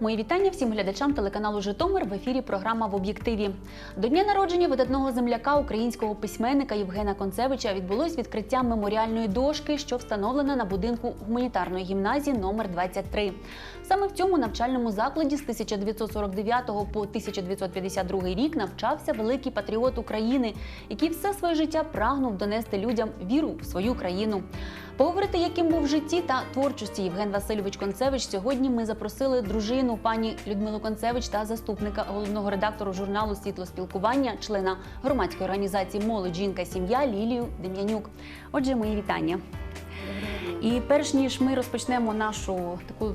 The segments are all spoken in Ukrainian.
Мої вітання всім глядачам телеканалу Житомир в ефірі програма в об'єктиві. До дня народження видатного земляка українського письменника Євгена Концевича відбулось відкриття меморіальної дошки, що встановлена на будинку гуманітарної гімназії номер 23. Саме в цьому навчальному закладі з 1949 по 1952 рік навчався великий патріот України, який все своє життя прагнув донести людям віру в свою країну. Поговорити, яким був в житті та творчості Євген Васильович Концевич. Сьогодні ми запросили дружину пані Людмилу Концевич та заступника головного редактору журналу Світло спілкування, члена громадської організації Молодь жінка сім'я Лілію Дем'янюк. Отже, мої вітання. І перш ніж ми розпочнемо нашу таку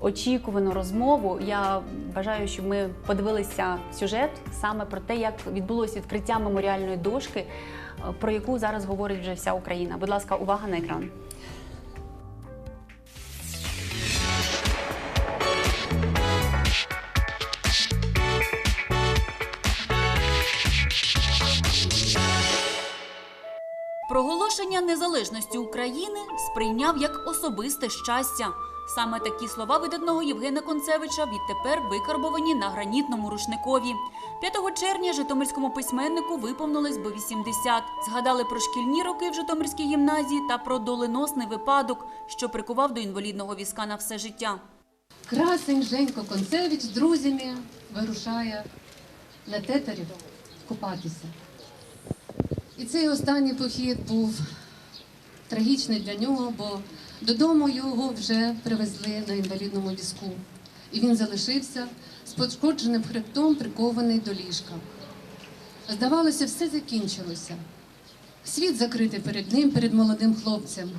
очікувану розмову, я бажаю, щоб ми подивилися сюжет саме про те, як відбулось відкриття меморіальної дошки, е, про яку зараз говорить вже вся Україна. Будь ласка, увага на екран. Проголошення незалежності України сприйняв як особисте щастя. Саме такі слова видатного Євгена Концевича відтепер викарбовані на гранітному рушникові. 5 червня житомирському письменнику виповнилось би 80. Згадали про шкільні роки в Житомирській гімназії та про доленосний випадок, що прикував до інвалідного візка на все життя. Красень Женько Концевич з друзями вирушає на тетерів купатися. І цей останній похід був трагічний для нього, бо додому його вже привезли на інвалідному візку. І він залишився з пошкодженим хребтом, прикований до ліжка. Здавалося, все закінчилося. Світ закритий перед ним, перед молодим хлопцем.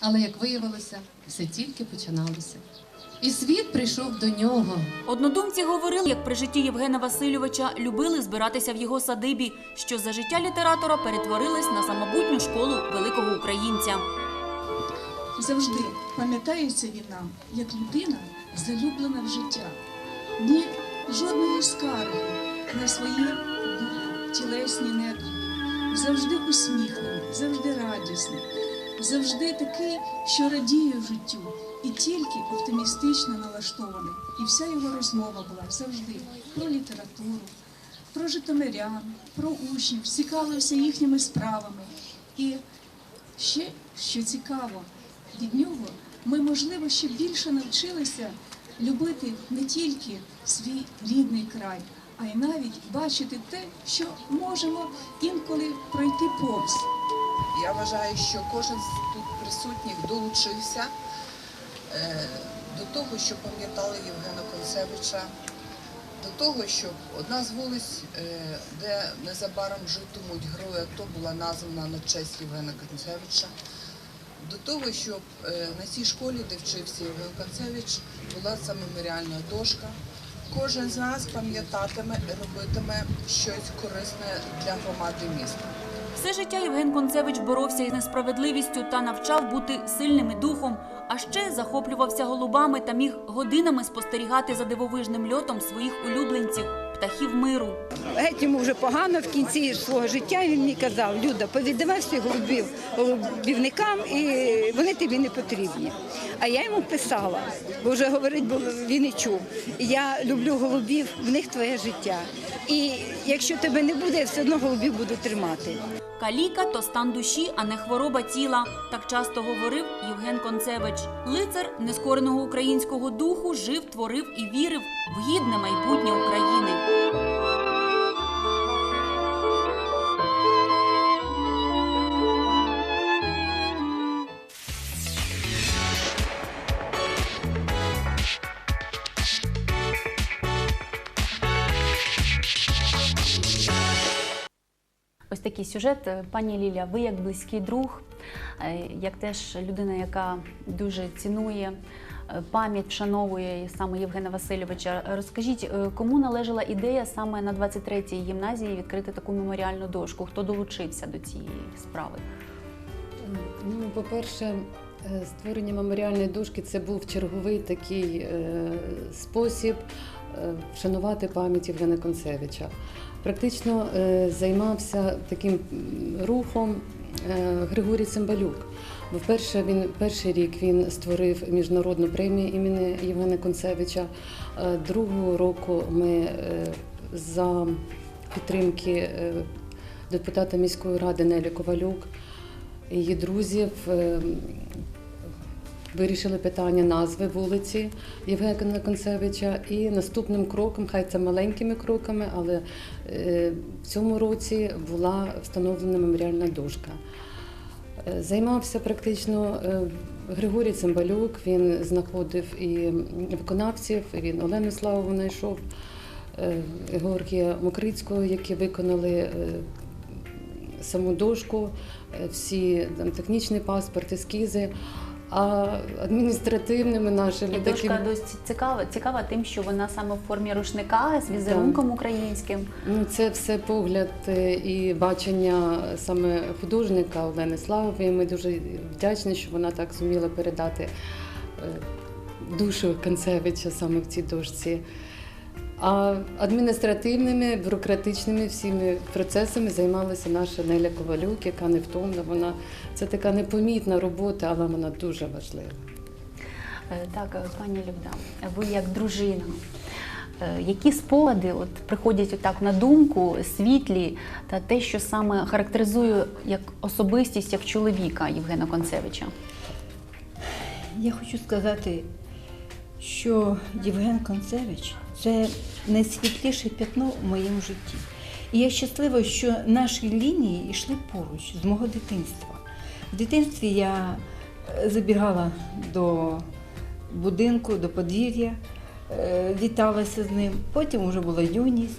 Але як виявилося, все тільки починалося. І світ прийшов до нього. Однодумці говорили, як при житті Євгена Васильовича любили збиратися в його садибі, що за життя літератора перетворилась на самобутню школу великого українця. Завжди пам'ятається він нам, як людина, залюблена в життя. Ні жодної скарги на свої тілесні недуги. Завжди усміхнений, завжди радісний, завжди такий, що радіє життю, і тільки оптимістично налаштований. І вся його розмова була завжди про літературу, про житомирян, про учнів, цікавився їхніми справами. І ще що цікаво, від нього ми, можливо, ще більше навчилися любити не тільки свій рідний край, а й навіть бачити те, що можемо інколи пройти повз. Я вважаю, що кожен з тут присутніх долучився е, до того, що пам'ятали Євгена Концевича, до того, щоб одна з вулиць, е, де незабаром житимуть герої АТО, була названа на честь Євгена Концевича. До того, щоб е, на цій школі, де вчився Євген Концевич, була ця меморіальна дошка. Кожен з нас пам'ятатиме робитиме щось корисне для громади міста. Все життя Євген Концевич боровся із несправедливістю та навчав бути сильним і духом, а ще захоплювався голубами та міг годинами спостерігати за дивовижним льотом своїх улюбленців птахів миру. Геть йому вже погано в кінці свого життя. Він мені казав, Люда, повіддавай всіх голубів голубівникам, і вони тобі не потрібні. А я йому писала, бо вже говорить, бо він і чув. Я люблю голубів, в них твоє життя. І якщо тебе не буде, я все одно голубів буду тримати. Каліка то стан душі, а не хвороба тіла. Так часто говорив Євген Концевич. Лицар нескореного українського духу жив, творив і вірив в гідне майбутнє України. Такий сюжет. Пані Ліля, ви як близький друг, е, як теж людина, яка дуже цінує е, пам'ять, вшановує саме Євгена Васильовича. Розкажіть, е, кому належала ідея саме на 23-й гімназії відкрити таку меморіальну дошку? Хто долучився до цієї справи? Ну, по-перше, створення меморіальної дошки це був черговий такий спосіб вшанувати пам'ять Євгена Концевича. Практично е, займався таким рухом е, Григорій Цимбалюк. Бо вперше він перший рік він створив міжнародну премію імені Євгена Концевича. Е, Другого року ми за підтримки депутата міської ради Нелі Ковалюк її друзів вирішили питання назви вулиці Євгена Концевича. І наступним кроком, хай це маленькими кроками, але е, в цьому році була встановлена меморіальна дошка. Е, Займався практично е, Григорій Цимбалюк, він знаходив і виконавців, він Олену Славову знайшов, Георгія Мокрицького, які виконали саму дошку, всі там, технічний паспорт, ескізи. А адміністративними нашими І дошка такими досить цікава, цікава тим, що вона саме в формі рушника з візерунком українським. Ну, це все погляд е, і бачення саме художника Олени Славової. Ми дуже вдячні, що вона так зуміла передати е, душу Концевича саме в цій дошці. А адміністративними, бюрократичними всіми процесами займалася наша Неля Ковалюк, яка невтомна. Вона це така непомітна робота, але вона дуже важлива. Е, Так, е, пані Люда, ви як дружина. е, Які спогади от приходять отак на думку світлі та те, що саме характеризує як особистість, як чоловіка Євгена Концевича? Я хочу сказати, що Євген Концевич це найсвітліше п'ятно в моєму житті. І я щаслива, що наші лінії йшли поруч з мого дитинства. В дитинстві я е, забігала до будинку, до подвір'я, е, віталася з ним. Потім вже була юність.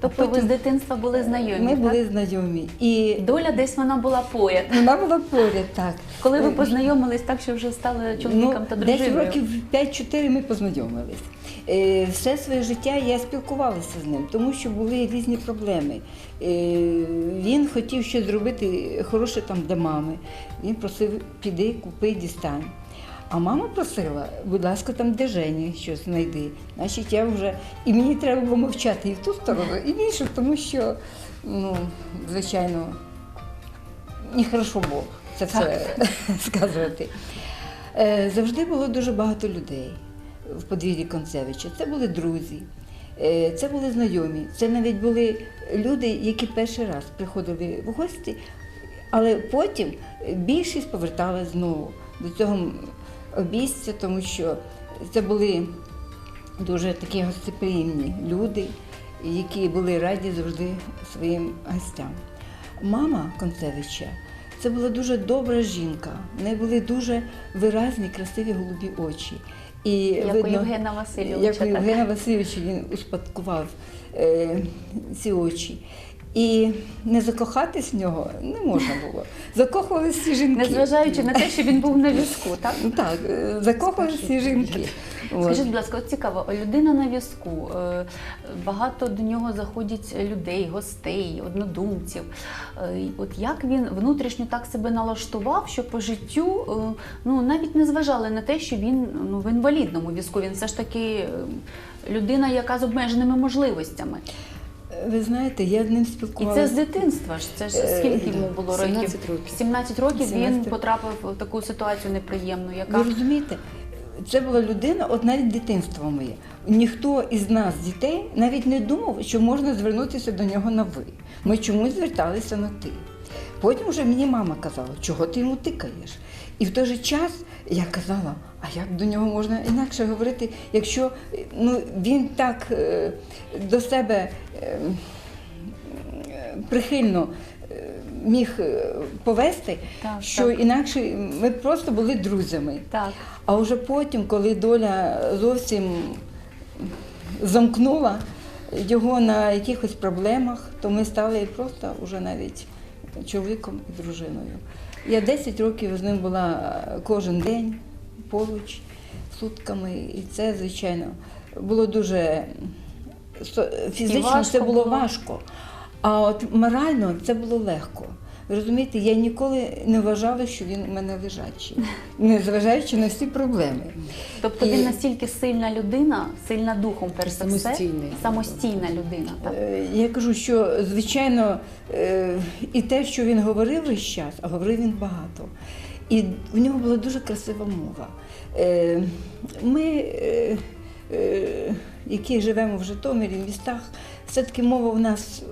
Тобто ви з дитинства були знайомі? ми так? були знайомі. І Доля десь вона була поряд. вона була поряд, так. Коли ви Е, познайомились так, що вже стали чоловіком та ну, десь років 5-4 ми познайомились. Е, Все своє життя я спілкувалася з ним, тому що були різні проблеми. Е, Він хотів щось зробити хороше там для мами. Він просив, піди, купи, дістань. А мама просила, будь ласка, там де Жені щось знайди. Значить, я вже і мені треба було мовчати і в ту сторону, і в іншу, тому що, ну, звичайно, нехорошо було це все сказувати. Е, Завжди було дуже багато людей в подвір'ї Концевича. Це були друзі, е, це були знайомі, це навіть були люди, які перший раз приходили в гості, але потім більшість поверталась знову до цього обійстя, тому що це були дуже такі гостеприємні люди, які були раді завжди своїм гостям. Мама Концевича це була дуже добра жінка. В неї були дуже виразні, красиві голубі очі. І Як у Євгена Васильовича, Як у? Євгена Васильовича він успадкував е, ці очі. І не закохатись в нього не можна було. Закохувалися всі жінки. Незважаючи на те, що він був на візку, так? Ну, Так, е, закохувалися всі жінки. Скажіть, будь ласка, от цікаво, людина на візку, е, багато до нього заходять людей, гостей, однодумців. Е, От як він внутрішньо так себе налаштував, що по життю ну, навіть не зважали на те, що він ну, в інвалідному візку, він все ж таки людина, яка з обмеженими можливостями. Ви знаєте, я з ним І це з дитинства ж. Це ж Е, скільки йому було років? 17 років. 17 років він потрапив в таку ситуацію неприємну, яка Ви розумієте, це була людина, от навіть дитинство моє. Ніхто із нас, дітей, навіть не думав, що можна звернутися до нього на ви. Ми чомусь зверталися на ти. Потім вже мені мама казала, чого ти йому тикаєш. І в той же час я казала, а як до нього можна інакше говорити, якщо ну, він так е, до себе е, е, прихильно е, міг е, повести, Так, що так. інакше ми просто були друзями. так. А вже потім, коли доля зовсім замкнула його на якихось проблемах, то ми стали просто вже навіть чоловіком і дружиною. Я 10 років з ним була кожен день поруч, сутками, і це, звичайно, було дуже фізично це було було. важко. А от морально це було легко. Розумієте, я ніколи не вважала, що він у мене лежачий, незважаючи на всі проблеми. Тобто І- він настільки сильна людина, сильна духом, перш за все, самостійна людина. Так? Е, Я кажу, що звичайно е, і те, що він говорив весь час, а говорив він багато. І в нього була дуже красива мова. Е, Ми, які живемо в Житомирі, в містах, все-таки мова в нас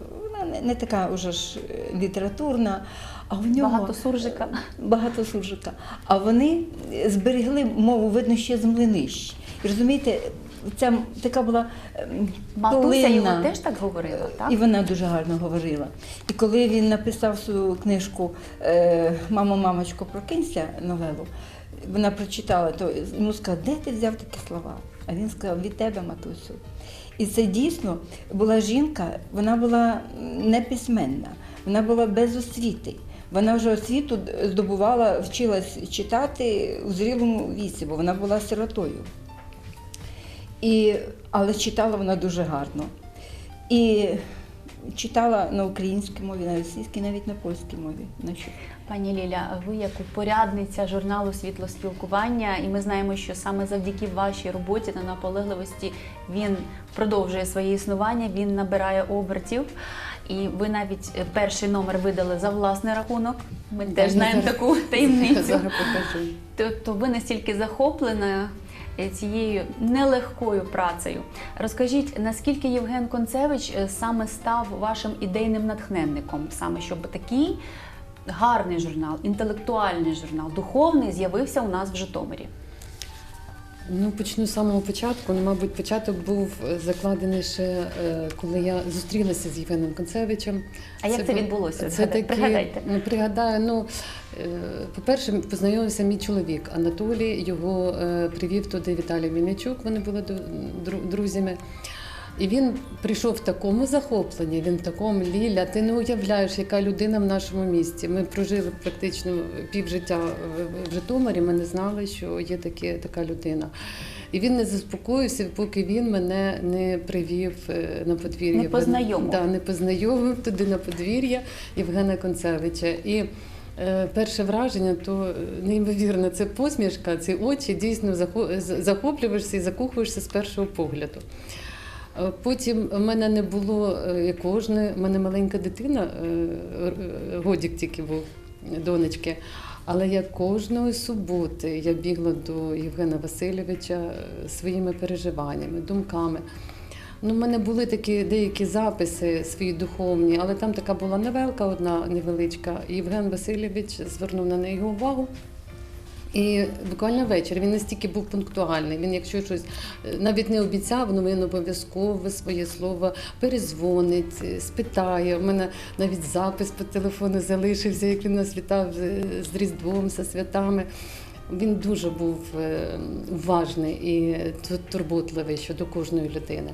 не- не така вже ж е, літературна, а в нього Багато суржика. багато суржика. А вони зберегли мову, видно, ще з млинищ. І розумієте, ця така була ем, Матуся його теж так говорила, так? І вона дуже гарно говорила. І коли він написав свою книжку е, Мамо, мамочко, прокинься новелу, вона прочитала, то йому сказали, де ти взяв такі слова? А він сказав, від тебе, матусю. І це дійсно була жінка, вона була неписьменна, вона була без освіти. Вона вже освіту здобувала, вчилась читати у зрілому віці, бо вона була сиротою. І, але читала вона дуже гарно. І читала на українській мові, на російській, навіть на польській мові. Пані Ліля, ви як порядниця журналу Світлоспілкування, і ми знаємо, що саме завдяки вашій роботі та наполегливості він продовжує своє існування, він набирає обертів. І ви навіть перший номер видали за власний рахунок. Ми теж знаємо таку таємницю. Тобто ви настільки захоплена цією нелегкою працею. Розкажіть, наскільки Євген Концевич е, саме став вашим ідейним натхненником, саме щоб такий гарний журнал, інтелектуальний журнал, духовний з'явився у нас в Житомирі. Ну, почну з самого початку. Ну, мабуть, початок був е, закладений ще, е, коли я зустрілася з Євгеном Концевичем. А як це бу- відбулося? Це таке. пригадайте. Ну, пригадаю, ну, е, по-перше, познайомився мій чоловік Анатолій, його привів туди Віталій Мім'ячук, вони були друзями. І він прийшов в такому захопленні, він в такому Ліля, ти не уявляєш, яка людина в нашому місті. Ми прожили практично півжиття в- в Житомирі, ми не знали, що є таке, така людина. І він не заспокоївся, поки він мене не привів е, на подвір'я. Не познайомив. Да, не познайомив туди на подвір'я Євгена Концевича. І е, перше враження то е, неймовірно, це посмішка, ці очі дійсно захоплюєшся і закохуєшся з першого погляду. Е, Потім в мене не було е, як кожне, в мене маленька дитина, е, годік тільки був донечки. Але я кожної суботи я бігла до Євгена Васильовича своїми переживаннями, думками. Ну, в мене були такі деякі записи свої духовні, але там така була новелка одна невеличка. Євген Васильович звернув на неї увагу. І буквально вечір він настільки був пунктуальний. Він, якщо щось е, навіть не обіцяв, ну він обов'язково своє слово перезвонить, е, спитає. У мене навіть запис по телефону залишився, як він нас вітав з- з Різдвом, зі святами. Він дуже був е, уважний і турботливий щодо кожної людини.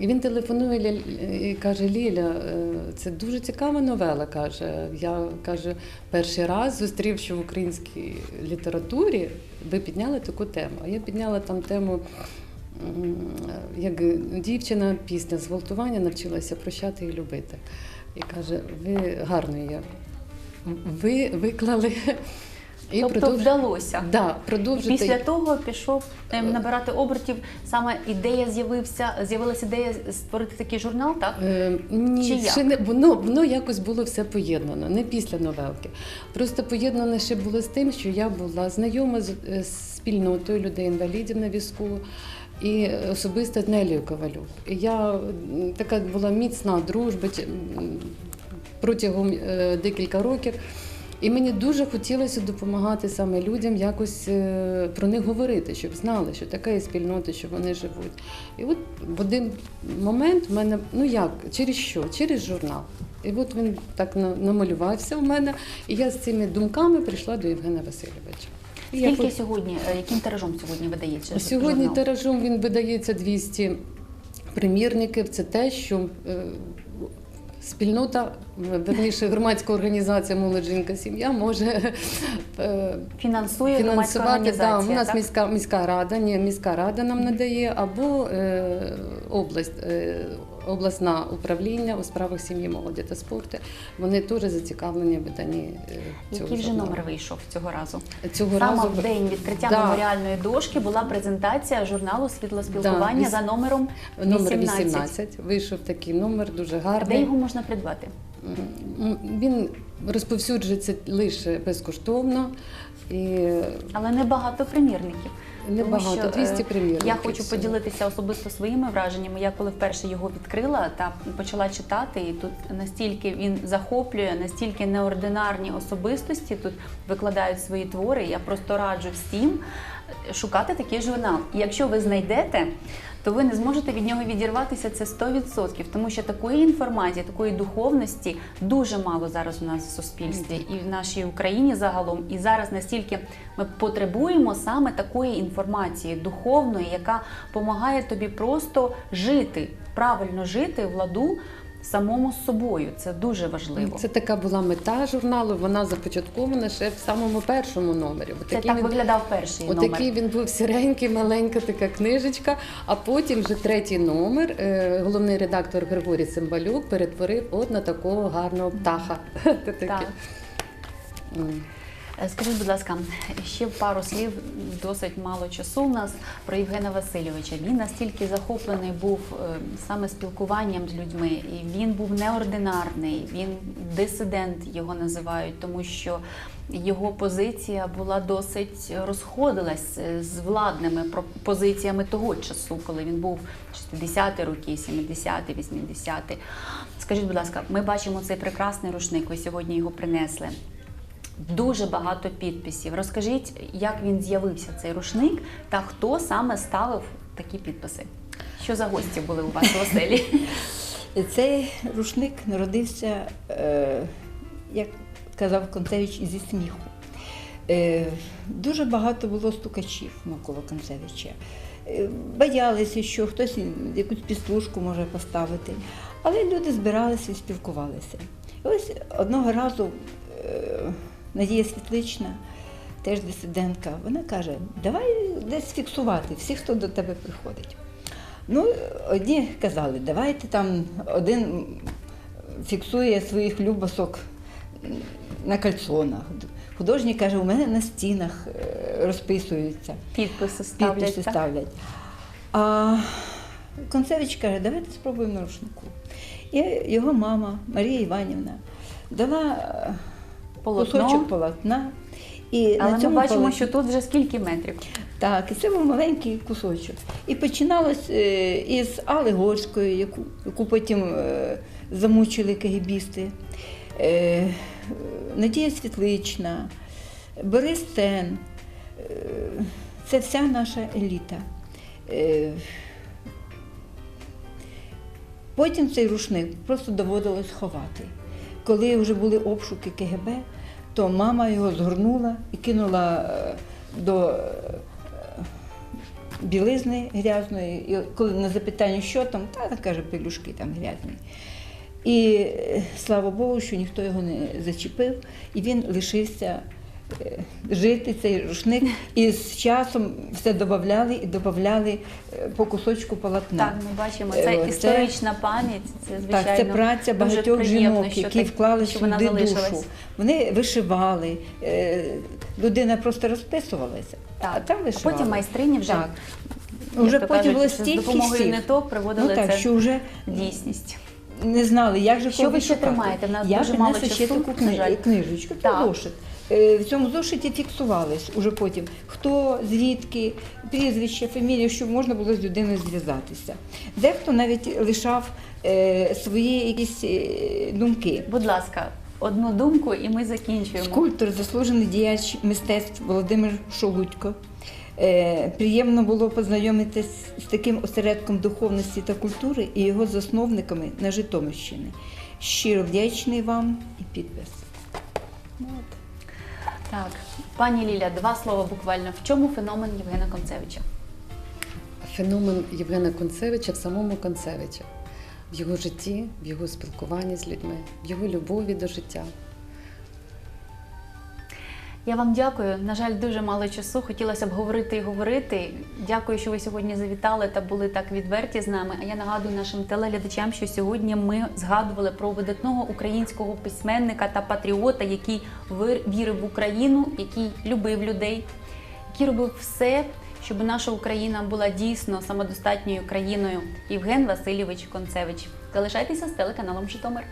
І він телефонує і каже: Ліля, е, це дуже цікава новела. каже. Я каже, перший раз зустрів, що в українській літературі ви підняли таку тему. А я підняла там тему, як дівчина після зґвалтування навчилася прощати і любити. І каже, ви гарно є. Ви виклали і тобто продовж- вдалося. Да, продовжити. Після того пішов ем, набирати обертів. Саме ідея з'явився, з'явилася ідея створити такий журнал, так? Е, ні, Чи як? ще не воно, воно якось було все поєднано, не після новелки. Просто поєднано ще було з тим, що я була знайома з, е, з спільнотою людей-інвалідів на візку. І особисто з Нелією Ковалюк. Я така була міцна дружба протягом е, декілька років. І мені дуже хотілося допомагати саме людям якось е, про них говорити, щоб знали, що така є спільнота, що вони живуть. І от в один момент в мене, ну як, через що? Через журнал. І от він так намалювався у мене, і я з цими думками прийшла до Євгена Васильовича. І я Скільки сьогодні, е, яким тиражом сьогодні видається? Сьогодні журнал? тиражом він видається 200 примірників. Це те, що е, спільнота, верніше громадська організація Молодь жінка сім'я може е, фінансує громадська фінансувати. організація. Да, у нас так? міська міська рада, ні, міська рада нам надає, або е, область, е, обласне управління у справах сім'ї, молоді та спорту. Вони теж зацікавлені в виданні е, цього Який вже номер вийшов цього разу? Цього Саме разу в день відкриття Да. меморіальної дошки була презентація журналу світлоспілкування Да, за номером номер 18. 18. Вийшов такий номер, дуже Де його можна придбати? Він розповсюджується лише безкоштовно і Але небагато примірників. небагато, Тому що, 200 е, примірників. Я хочу всього. поділитися особисто своїми враженнями. Я коли вперше його відкрила та почала читати, і тут настільки він захоплює, настільки неординарні особистості тут викладають свої твори. Я просто раджу всім шукати такий журнал. І якщо ви знайдете, то ви не зможете від нього відірватися це 100%, тому що такої інформації, такої духовності дуже мало зараз у нас в суспільстві і в нашій Україні загалом. І зараз настільки ми потребуємо саме такої інформації духовної, яка допомагає тобі просто жити, правильно жити в ладу самому собою. Це дуже важливо. Це така була мета журналу. Вона започаткована ще в самому першому номері. Це Отакий так він- виглядав перший номер. Отакий він був сіренький, маленька така книжечка. А потім вже третій номер. е, Головний редактор Григорій Цимбалюк перетворив от на такого гарного птаха. Так. Е, Скажіть, будь ласка, ще пару слів, досить мало часу у нас про Євгена Васильовича. Він настільки захоплений був е, саме спілкуванням з людьми, і він був неординарний, він дисидент його називають, тому що його позиція була досить розходилась е, з владними позиціями того часу, коли він був 60-ті роки, 70-ті, 80-ті. Скажіть, будь ласка, ми бачимо цей прекрасний рушник, ви сьогодні його принесли. Дуже багато підписів. Розкажіть, як він з'явився цей рушник та хто саме ставив такі підписи? Що за гості були у вас в оселі? Цей рушник народився, е, як казав Концевич, зі сміху. Е, дуже багато було стукачів навколо Концевича. Е, боялися, що хтось якусь підслужку може поставити. Але люди збиралися і спілкувалися. І ось одного разу Надія Світлична, теж дисидентка, вона каже, давай десь фіксувати всіх, хто до тебе приходить. Ну, одні казали, давайте там один фіксує своїх любасок на кальсонах. Художник каже, у мене на стінах е, розписуються, Підписи ставлять. підписи ставлять. А Концевич каже, давайте спробуємо на рушнику. І його мама Марія Іванівна дала е, Полотно. кусочок полотна. І Але на ми бачимо, полотні- що тут вже скільки метрів. так, і це був маленький кусочок. І починалось е, із Алли Горської, яку, яку потім е, замучили кагібісти, е, Надія Світлична, Борис Тен. Це вся наша еліта. Потім цей рушник просто доводилось ховати. Коли вже були обшуки КГБ, то мама його згорнула і кинула е, до е, білизни грязної. І коли на запитання, що там, та каже, пелюшки там грязні. І е, слава Богу, що ніхто його не зачепив, і він лишився жити цей рушник. І з часом все додавали і додавали е, по кусочку полотна. Так, ми бачимо. Е, Це це- історична пам'ять. Це звичайно. Так, це праця багатьох приємно, жінок, які так- вклали сюди душу. Вони вишивали. е, Людина просто розписувалася, Так. а там А потім майстрині вже, Так. Вже потім було з допомогою ниток приводили Ну так, це що вже дійсність. не знали, як же Що ви ще тримаєте? В нас Я дуже мало принесла ще таку книжечку, це Так. Е, В цьому зошиті фіксувались уже потім, хто, звідки, прізвище, фамілія, щоб можна було з людиною зв'язатися. Дехто навіть лишав е, свої якісь е, думки. Будь ласка, одну думку, і ми закінчуємо. Скульптор, заслужений діяч мистецтв Володимир Шолудько. Приємно було познайомитись з таким осередком духовності та культури і його засновниками на Житомирщині. Щиро вдячний вам і підпис. Так, пані Ліля, два слова буквально. В чому феномен Євгена Концевича? Феномен Євгена Концевича в самому Концевича, в його житті, в його спілкуванні з людьми, в його любові до життя. Я вам дякую. На жаль, дуже мало часу. Хотілося б говорити і говорити. Дякую, що ви сьогодні завітали та були так відверті з нами. А я нагадую нашим телеглядачам, що сьогодні ми згадували про видатного українського письменника та патріота, який вірив в Україну, який любив людей, який робив все, щоб наша Україна була дійсно самодостатньою країною. Євген Васильович Концевич. Залишайтеся з телеканалом Житомир.